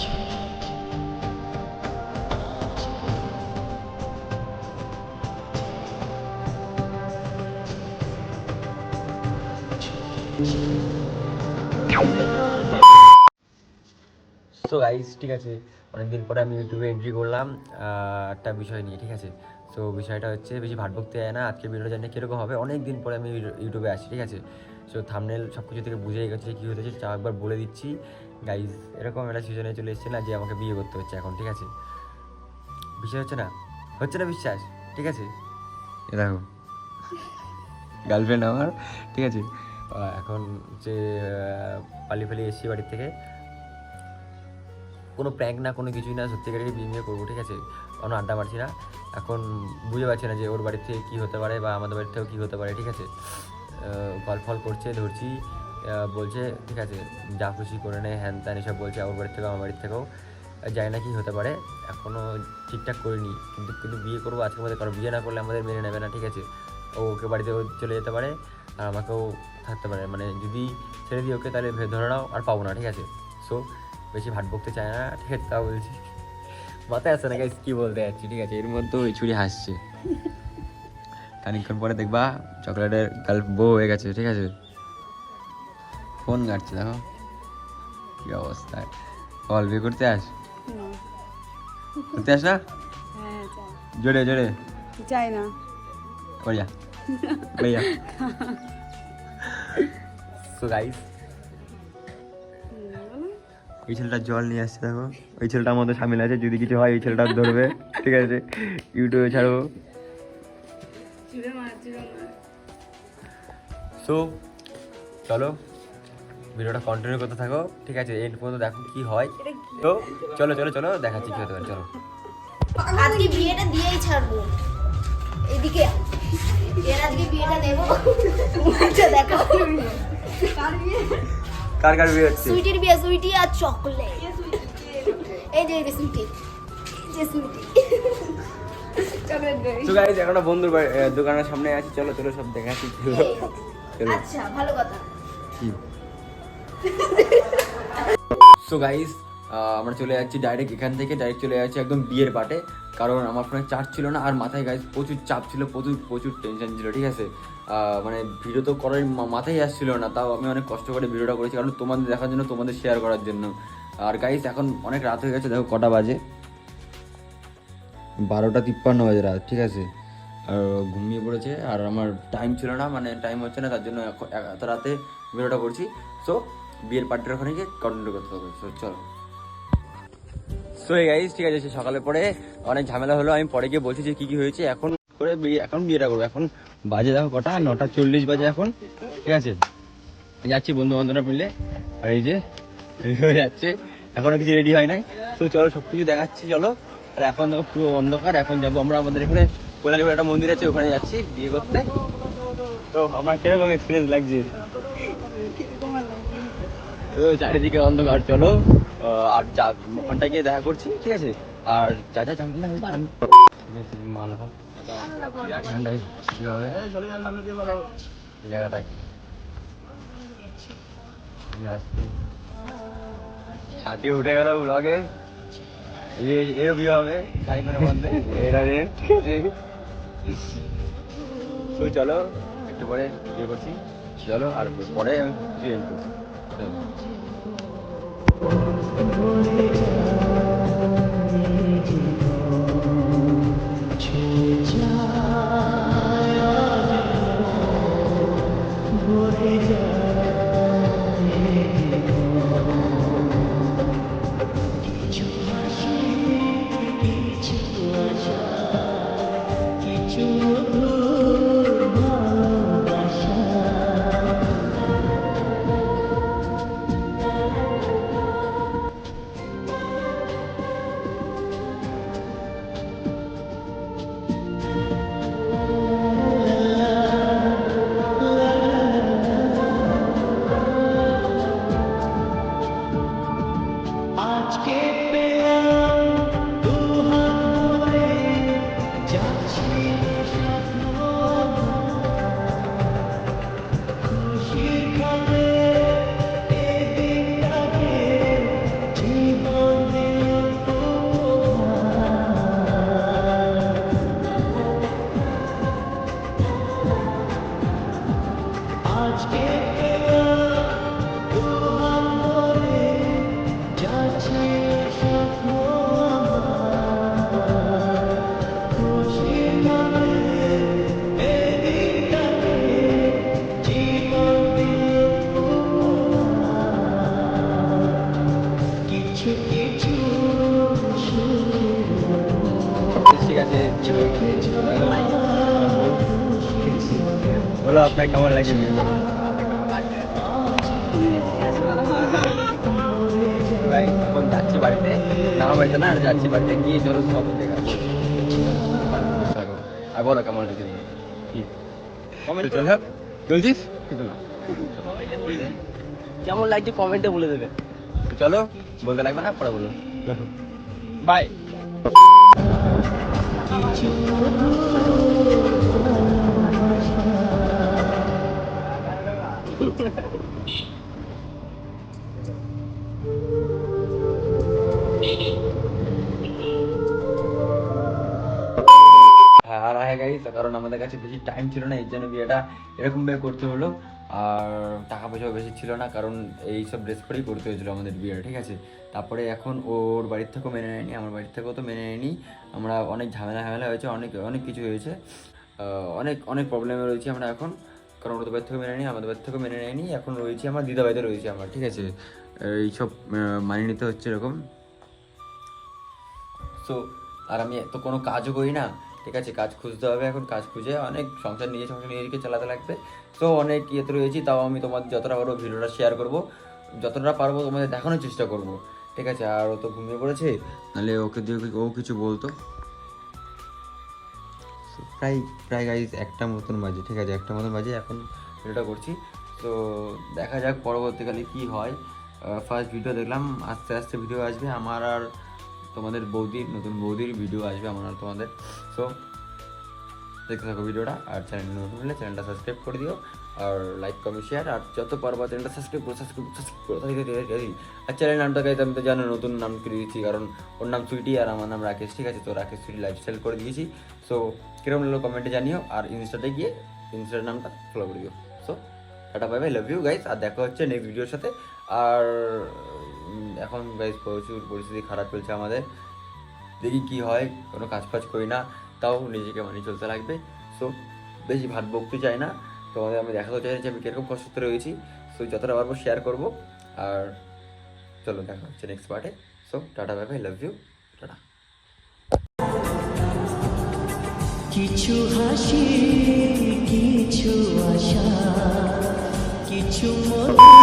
So guys ঠিক আছে। অনেকদিন পরে আমি ইউটিউবে এন্ট্রি করলাম একটা বিষয় নিয়ে, ঠিক আছে? সো বিষয়টা হচ্ছে বেশি ভাট ভক্তি হয় না। আজকে ভিডিওটা জানি কীরকম হবে? অনেক দিন পরে আমি ইউটিউবে আসি ঠিক আছে? সো থামনেল সব কিছু থেকে বুঝে গেছে কী হয়েছে। চা একবার বলে দিচ্ছি। গাইজ এরকম একটা সিজনে চলে এসেছে না যে আমাকে বিয়ে করতে হচ্ছে এখন ঠিক আছে? বিশ্বাস হচ্ছে না হচ্ছে না বিশ্বাস ঠিক আছে? এ দেখো। গার্লফ্রেন্ড আমার ঠিক আছে? এখন যে পালি ফালি এসছি বাড়ির থেকে কোনো প্র্যাঙ্ক না কোনো কিছুই না সত্যি সত্যিকারেরই বিয়ে বিয়ে করব ঠিক আছে? কোনো আড্ডা মারছি না। এখন বুঝে পারছি না যে ওর বাড়ির থেকে কী হতে পারে বা আমাদের বাড়ির থেকেও কী হতে পারে ঠিক আছে? কল ফল করছে ধরছি। বলছে ঠিক আছে যা খুশি করে নে হ্যান ত্যান এসব বলছে আমার বাড়ির থেকেও আমার বাড়ির থেকেও। জানি না কি হতে পারে এখনও ঠিকঠাক করিনি কিন্তু কিন্তু বিয়ে করব আজকের মধ্যে কারণ বিয়ে না করলে আমাদের মেনে নেবে না ঠিক আছে? ও ওকে বাড়িতে চলে যেতে পারে আর আমাকেও থাকতে পারে মানে যদি ছেড়ে দিই ওকে তাহলে ধরে নাও আর পাবো না ঠিক আছে? সো বেশি ভাট বকতে চায় না ঠিক আছে তাও বলছি। মাথায় আসছে না গাইস কী বলতে যাচ্ছি ঠিক আছে? এর মধ্যে ওই ছুরি হাসছে। খানিকক্ষণ পরে দেখবা চকলেটের গাল বউ হয়ে গেছে ঠিক আছে? ফোন ঘাটছে দেখো। কি অবস্থা। কল বিয়ে করতে আস? করতে আস না? হ্যাঁ, জোরে জোরে। চাই না। করিয়া। ভাইয়া সো গাইস এই ছেলেটা জল নিয়ে আসছে দেখো। ওই ছেলেটা আমাদের সামিল আছে যদি কিছু হয় ওই ছেলেটা ধরবে। ঠিক আছে? ইউটিউবে ছাড়বো সো চলো। ভিডিওটা কন্টিনিউ করতে থাকো। ঠিক আছে এন্ড পর্যন্ত দেখো কি হয়। তো চলো চলো চলো দেখাচ্ছি কি হতে পারে চলো। আজকে বিয়েটা দিয়েই ছাড়বো। এদিকে এর আজকে বিয়েটা দেবো। আচ্ছা দেখো। কার কার বিয়ে হচ্ছে? সুইটির বিয়ে সুইটি আর চকলেট। এই যে এই যে সুইটি। যে সুইটি। তো গাইস এখন একটা বন্ধুর বাড়ি- দোকানের সামনে আছি। চলো চলো সব দেখাচ্ছি। আচ্ছা ভালো কথা। সো গাইস আমরা চলে যাচ্ছি ডাইরেক্ট এখান থেকে ডাইরেক্ট চলে যাচ্ছি একদম বিয়ের পাটে। কারণ আমার ফোনে চার্জ ছিল না, আর মাথায় গাইস প্রচুর চাপ ছিল, প্রচুর প্রচুর টেনশন ছিল, ঠিক আছে? মানে ভিডিও তো করার মাথায় আসছিল না, তাও আমি অনেক কষ্ট করে ভিডিওটা করেছি, কারণ তোমাদের দেখার জন্য, তোমাদের শেয়ার করার জন্য। আর গাইস এখন অনেক রাত হয়ে গেছে, দেখো কটা বাজে। বারোটা তিপ্পান্ন বাজে রাত, ঠিক আছে? আর ঘুমিয়ে পড়েছে, আর আমার টাইম ছিল না মানে টাইম হচ্ছে না, তার জন্য এত রাতে ভিডিওটা করছি। সো বিয়ের পার্টির ওখানে গিয়ে কন্টিনিউ করতে হবে। সো চলো। সো গাইস ঠিক আছে সকালে পরে অনেক ঝামেলা হলো। আমি পরে গিয়ে বলছি যে কি কি হয়েছে। এখন করে এখন বিয়েটা করব। এখন বাজে দেখো কটা? নটা চল্লিশ বাজে এখন। ঠিক আছে? যাচ্ছি বন্ধু বান্ধবরা মিলে। আর এই যে হয়ে যাচ্ছে। এখনও কিছু রেডি হয় নাই। তো চলো সব কিছু দেখাচ্ছি, চলো। আর এখন পুরো অন্ধকার। এখন যাব আমরা আমাদের এখানে। কোলালি একটা মন্দির আছে, ওখানে যাচ্ছি বিয়ে করতে। তো আমার কীরকম এক্সপিরিয়েন্স লাগছে? তো চারিদিকে অন্ধকার, চলো। আর যা ওখানটায় গিয়ে দেখা করছি, ঠিক আছে? আর যা যা? এই জায়গাটায়। ছাতি উঠে চলো, একটু পরে বিয়ে করছি। চলো, আর পরে আমি বিয়ে বলো আপনার কেমন লাগে বিয়ে করে? ভাই এখন যাচ্ছি বাড়িতে। না বাড়িতে না যাচ্ছি বাড়িতে গিয়ে চলো সব দেখা আর বলো চলছিস না। কেমন লাগছে কমেন্টে বলে দেবে। চলো বলতে লাগবে না পরে বলো বাই। আর হ্যাঁ গাইস কারণ আমাদের কাছে বেশি টাইম ছিল না, এর জন্য বিয়েটা এরকম ভাবে করতে হলো। আর টাকা পয়সাও বেশি ছিল না, কারণ এই সব ড্রেস করেই করতে হয়েছিল আমাদের বিয়েটা ঠিক আছে? তারপরে এখন ওর বাড়ির থেকেও মেনে নেয়নি, আমার বাড়ির থেকেও তো মেনে নেয়নি। আমরা অনেক ঝামেলা ঝামেলা হয়েছে, অনেক অনেক কিছু হয়েছে। অনেক অনেক প্রবলেমে রয়েছি আমরা এখন। কারণ ওদের বাড়ির থেকে মেনে নেই আমাদের বাড়ির থেকেও মেনে নেয়নি, এখন রয়েছি আমার দিদা বাড়িতে রয়েছি আমরা, ঠিক আছে? এইসব মানিয়ে নিতে হচ্ছে এরকম। সো আর আমি তো কোনো কাজও করি না, ঠিক আছে? কাজ খুঁজতে হবে এখন, কাজ খুঁজে অনেক সংসার নিয়ে সংসার নিজেকে চালাতে লাগবে। তো অনেক ইয়েতে রয়েছি, তাও আমি তোমাদের যতটা পারব ভিডিওটা শেয়ার করব, যতটা পারব তোমাদের দেখানোর চেষ্টা করব, ঠিক আছে? আর ও তো ঘুমিয়ে পড়েছে, নাহলে ওকে দিয়ে ও কিছু বলতো। প্রায় প্রায় গাইজ একটা মতন বাজে, ঠিক আছে? একটা মতন বাজে, এখন ভিডিওটা করছি। তো দেখা যাক পরবর্তীকালে কি হয়। ফার্স্ট ভিডিও দেখলাম, আস্তে আস্তে ভিডিও আসবে। আমার আর তোমাদের বৌদির, নতুন বৌদির ভিডিও আসবে, আমার আর তোমাদের। সো দেখতে থাকো ভিডিওটা আর চ্যানেল নতুন হলে চ্যানেলটা সাবস্ক্রাইব করে দিও আর লাইক কমেন্ট শেয়ার আর যত পারবা চ্যানেলটা সাবস্ক্রাইব করো সাবস্ক্রাইব সাবস্ক্রাইব করো। আর চ্যানেল নামটা গাইতে আমি তো জানো, নতুন নাম করে দিয়েছি, কারণ ওর নাম সুইটি আর আমার নাম রাকেশ, ঠিক আছে? তো রাকেশ সুইটি লাইফস্টাইল করে দিয়েছি। সো কীরকম লাগল কমেন্টে জানিও আর ইনস্টাতে গিয়ে ইনস্টার নামটা ফলো করে দিও। So tata bye bye love you guys আর দেখা হচ্ছে নেক্সট ভিডিওর সাথে। আর এখন গাইস প্রচুর পরিস্থিতি খারাপ চলছে আমাদের। দেখি কি হয়, কোনো কাজ ফাজ করি না। তাও নিজেকে মানিয়ে চলতে লাগবে। সো বেশি ভাত বকতে চাই না। তোমাদের আমি দেখাতে চাই যে আমি কীরকম কষ্টতে রয়েছি। সো যতটা পারব শেয়ার করব। আর চলো দেখা হচ্ছে নেক্সট পার্টে so tata bye bye love you tata. কিছু হাসি, কিছু আশা, কিছু মন